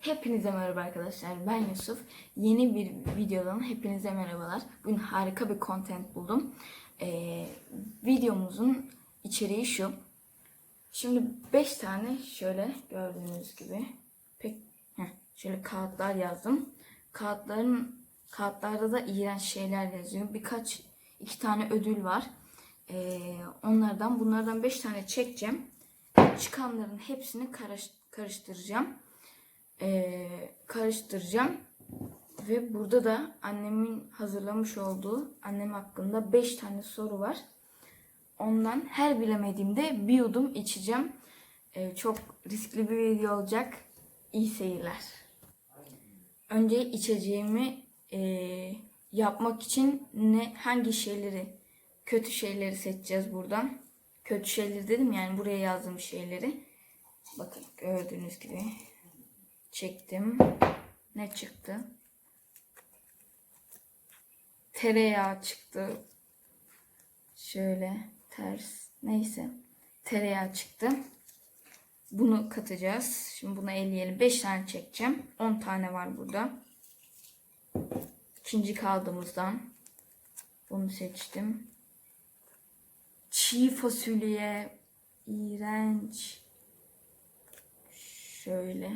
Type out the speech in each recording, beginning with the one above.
Hepinize merhaba arkadaşlar. Ben Yusuf. Yeni bir videodan hepinize merhabalar. Bugün harika bir content buldum. Ee, videomuzun içeriği şu. Şimdi 5 tane şöyle gördüğünüz gibi pek heh, şöyle kağıtlar yazdım. Kağıtların kağıtlarda da iğrenç şeyler yazıyor. Birkaç iki tane ödül var. Ee, onlardan bunlardan 5 tane çekeceğim. Çıkanların hepsini karış- karıştıracağım eee, karıştıracağım. Ve burada da annemin hazırlamış olduğu annem hakkında 5 tane soru var. Ondan her bilemediğimde bir yudum içeceğim. Eee, çok riskli bir video olacak. İyi seyirler. Önce içeceğimi eee, yapmak için ne hangi şeyleri kötü şeyleri seçeceğiz buradan. Kötü şeyleri dedim yani buraya yazdığım şeyleri. Bakın gördüğünüz gibi çektim. Ne çıktı? Tereyağı çıktı. Şöyle ters. Neyse. Tereyağı çıktı. Bunu katacağız. Şimdi bunu eleyelim. 5 tane çekeceğim. 10 tane var burada. İkinci kaldığımızdan bunu seçtim. Çiğ fasulye. iğrenç. Şöyle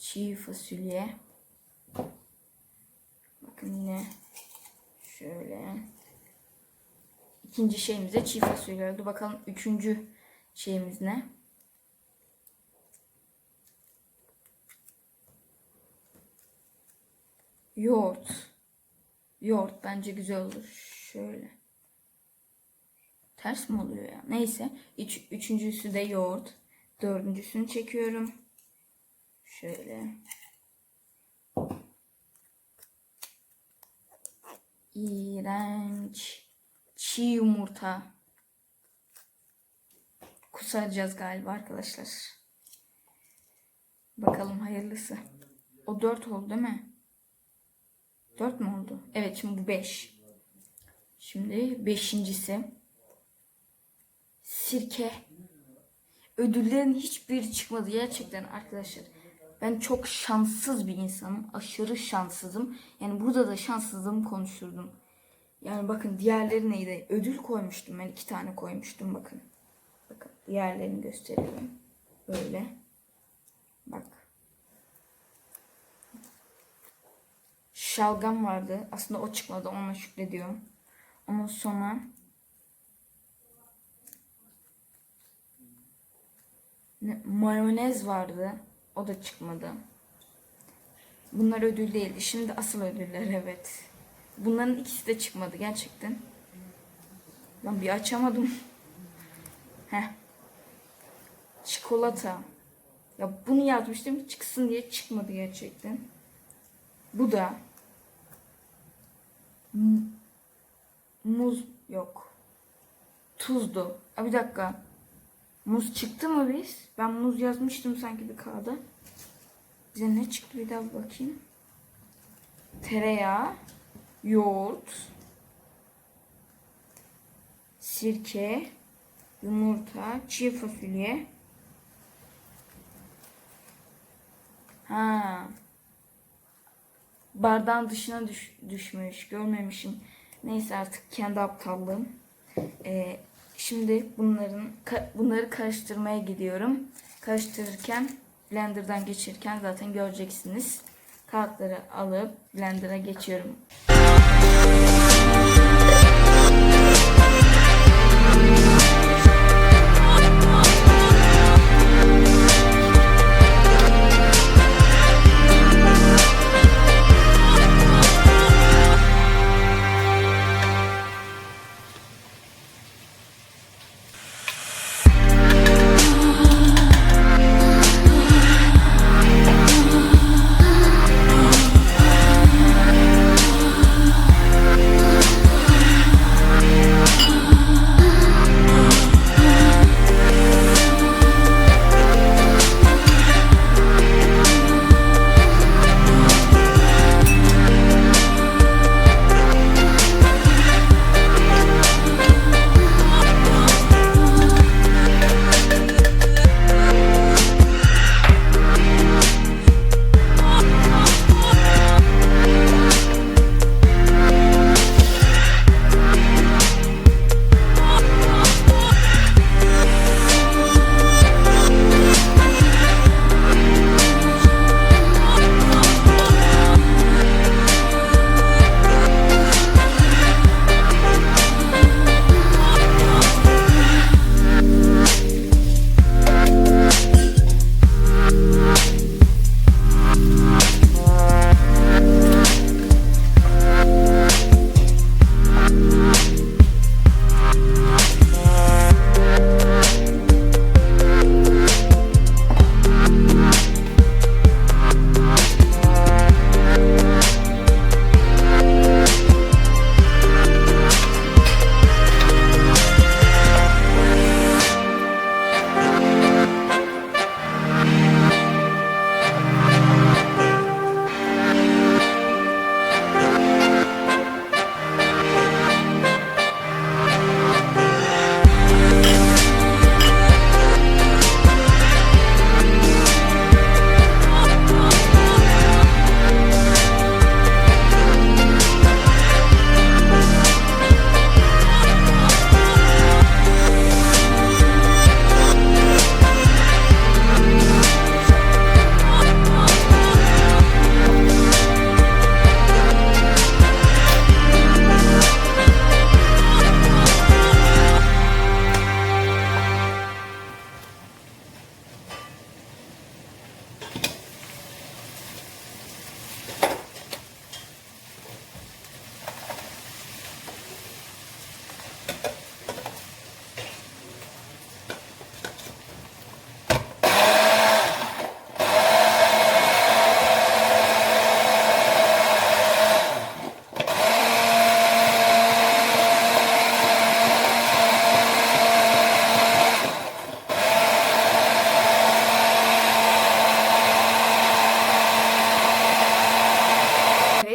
çiğ fasulye. Bakın yine şöyle. İkinci şeyimize çiğ fasulye oldu. Bakalım üçüncü şeyimiz ne? Yoğurt. Yoğurt bence güzel olur. Şöyle. Ters mi oluyor ya? Neyse. Üç, üçüncüsü de yoğurt. Dördüncüsünü çekiyorum. Şöyle. İğrenç. Çiğ yumurta. Kusaracağız galiba arkadaşlar. Bakalım hayırlısı. O dört oldu değil mi? Dört mü oldu? Evet şimdi bu beş. Şimdi beşincisi. Sirke. Ödüllerin hiçbiri çıkmadı gerçekten arkadaşlar. Ben çok şanssız bir insanım. Aşırı şanssızım. Yani burada da şanssızlığımı konuşturdum. Yani bakın diğerleri neydi? Ödül koymuştum ben. iki tane koymuştum bakın. Bakın diğerlerini gösteriyorum. Böyle. Bak. Şalgam vardı. Aslında o çıkmadı. Ona şükrediyorum. Ondan sonra ne- mayonez vardı. O da çıkmadı. Bunlar ödül değildi. Şimdi asıl ödüller evet. Bunların ikisi de çıkmadı gerçekten. Ben bir açamadım. Heh. Çikolata. Ya bunu yazmıştım çıksın diye çıkmadı gerçekten. Bu da muz yok. Tuzdu. Aa, bir dakika. Muz çıktı mı biz? Ben muz yazmıştım sanki bir kağıda. Bize ne çıktı bir daha bakayım. Tereyağı, yoğurt, sirke, yumurta, çiğ fasulye. Ha. Bardağın dışına düş- düşmüş. Görmemişim. Neyse artık kendi aptallığım. Ee, şimdi bunların bunları karıştırmaya gidiyorum. Karıştırırken blenderdan geçirirken zaten göreceksiniz. Kağıtları alıp blender'a geçiyorum.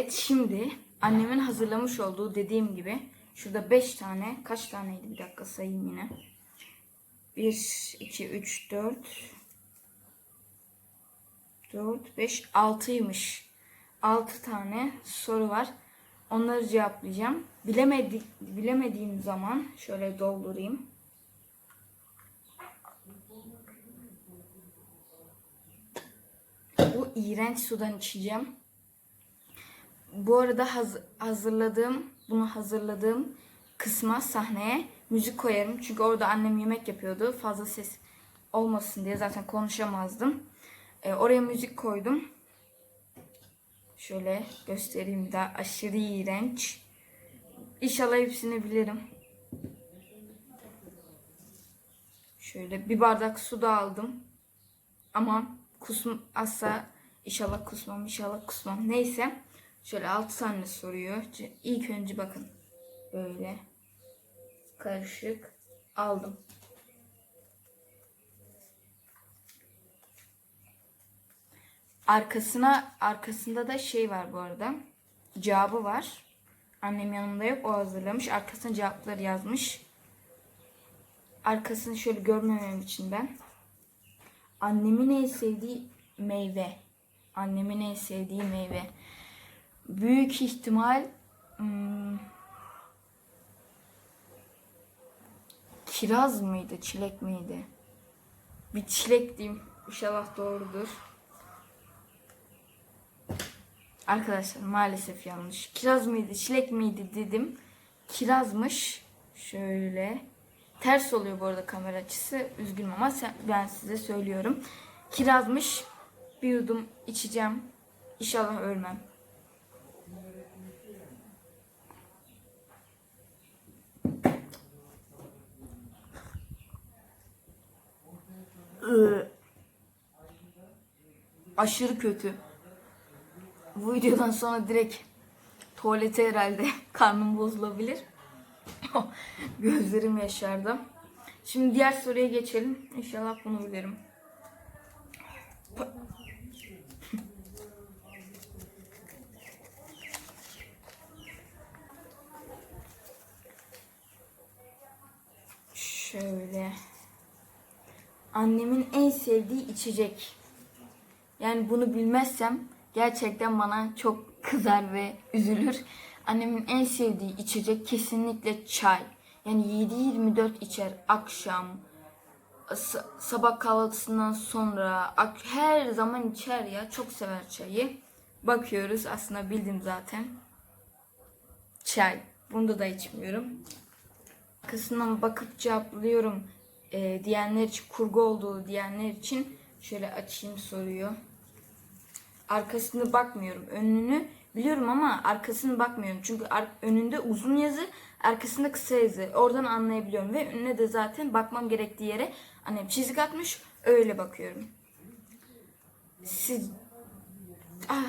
Evet şimdi annemin hazırlamış olduğu dediğim gibi şurada 5 tane kaç taneydi bir dakika sayayım yine. 1, 2, 3, 4 4, 5, 6'ymış. 6 tane soru var. Onları cevaplayacağım. Bilemedik, bilemediğim zaman şöyle doldurayım. Bu iğrenç sudan içeceğim. Bu arada haz- hazırladığım, bunu hazırladığım kısma sahneye müzik koyarım. Çünkü orada annem yemek yapıyordu. Fazla ses olmasın diye zaten konuşamazdım. Ee, oraya müzik koydum. Şöyle göstereyim daha. Aşırı iğrenç. İnşallah hepsini bilirim. Şöyle bir bardak su da aldım. Ama kusm asla inşallah kusmam inşallah kusmam. Neyse. Şöyle 6 tane soruyor. İlk önce bakın. Böyle. Karışık. Aldım. Arkasına arkasında da şey var bu arada. Cevabı var. Annem yanımda yok. O hazırlamış. Arkasına cevapları yazmış. Arkasını şöyle görmemem için ben. Annemin en sevdiği meyve. Annemin en sevdiği meyve. Büyük ihtimal hmm, kiraz mıydı, çilek miydi? Bir çilek diyeyim. İnşallah doğrudur. Arkadaşlar maalesef yanlış. Kiraz mıydı, çilek miydi dedim. Kirazmış. Şöyle. Ters oluyor bu arada kamera açısı. Üzgünüm ama ben size söylüyorum. Kirazmış. Bir yudum içeceğim. İnşallah ölmem. Iı. Aşırı kötü. Bu videodan sonra direkt tuvalete herhalde karnım bozulabilir. Gözlerim yaşardı. Şimdi diğer soruya geçelim. İnşallah bunu bilirim. Şöyle. Annemin en sevdiği içecek. Yani bunu bilmezsem gerçekten bana çok kızar ve üzülür. Annemin en sevdiği içecek kesinlikle çay. Yani 7-24 içer akşam, sa- sabah kahvaltısından sonra her zaman içer ya. Çok sever çayı. Bakıyoruz aslında bildim zaten. Çay. Bunda da içmiyorum. Kısmından bakıp cevaplıyorum e, diyenler için kurgu olduğu diyenler için şöyle açayım soruyu. Arkasını bakmıyorum. Önünü biliyorum ama arkasını bakmıyorum. Çünkü önünde uzun yazı, arkasında kısa yazı. Oradan anlayabiliyorum ve önüne de zaten bakmam gerektiği yere annem çizik atmış. Öyle bakıyorum. Siz ah,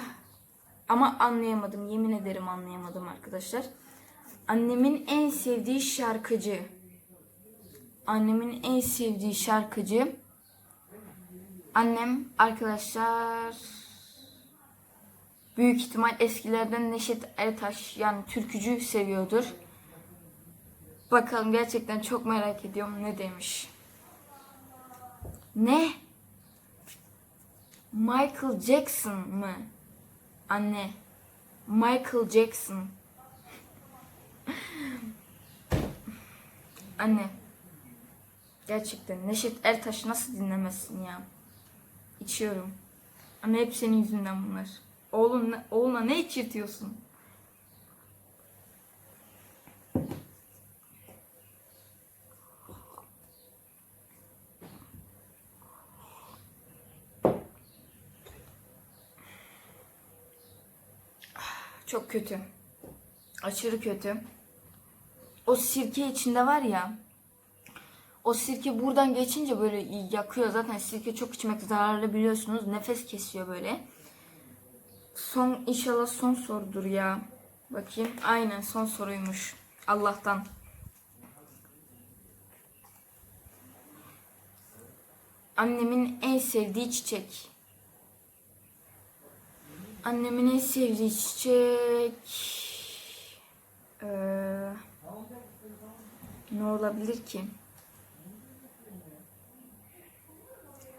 ama anlayamadım. Yemin ederim anlayamadım arkadaşlar. Annemin en sevdiği şarkıcı. Annemin en sevdiği şarkıcı. Annem arkadaşlar büyük ihtimal eskilerden Neşet Ertaş yani türkücü seviyordur. Bakalım gerçekten çok merak ediyorum ne demiş. Ne? Michael Jackson mı? Anne. Michael Jackson. Anne. Gerçekten Neşet Ertaş nasıl dinlemezsin ya? İçiyorum. Anne hep senin yüzünden bunlar. Oğlun, oğluna ne içirtiyorsun? Çok kötü. Aşırı kötü. O sirke içinde var ya. O sirke buradan geçince böyle yakıyor. Zaten sirke çok içmek zararlı biliyorsunuz. Nefes kesiyor böyle. Son inşallah son sorudur ya. Bakayım. Aynen son soruymuş. Allah'tan. Annemin en sevdiği çiçek. Annemin en sevdiği çiçek. Ee, ne olabilir ki?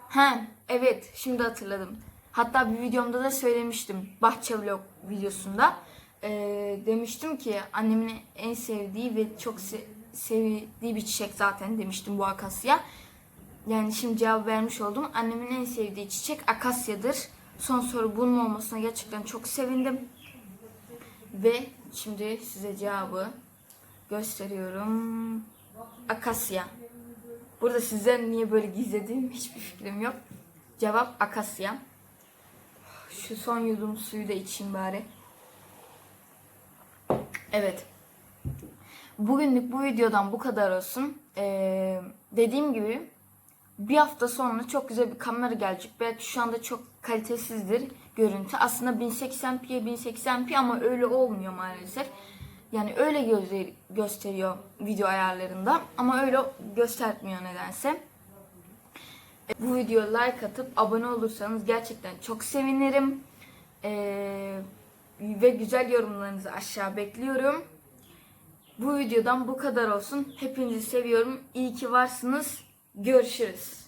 He, evet şimdi hatırladım. Hatta bir videomda da söylemiştim. Bahçe vlog videosunda. Ee, demiştim ki annemin en sevdiği ve çok se- sevdiği bir çiçek zaten demiştim bu akasya. Yani şimdi cevap vermiş oldum. Annemin en sevdiği çiçek akasyadır. Son soru bunun olmasına gerçekten çok sevindim. Ve şimdi size cevabı gösteriyorum. Akasya. Burada sizden niye böyle gizlediğim hiçbir fikrim yok. Cevap akasya. Şu son yudum suyu da içeyim bari. Evet. Bugünlük bu videodan bu kadar olsun. Ee, dediğim gibi bir hafta sonra çok güzel bir kamera gelecek. Belki şu anda çok kalitesizdir görüntü. Aslında 1080p'ye 1080p ama öyle olmuyor maalesef. Yani öyle göze- gösteriyor video ayarlarında ama öyle göstermiyor nedense. E, Bu videoya like atıp abone olursanız gerçekten çok sevinirim. Ee, ve güzel yorumlarınızı aşağı bekliyorum. Bu videodan bu kadar olsun. Hepinizi seviyorum. İyi ki varsınız. Görüşürüz.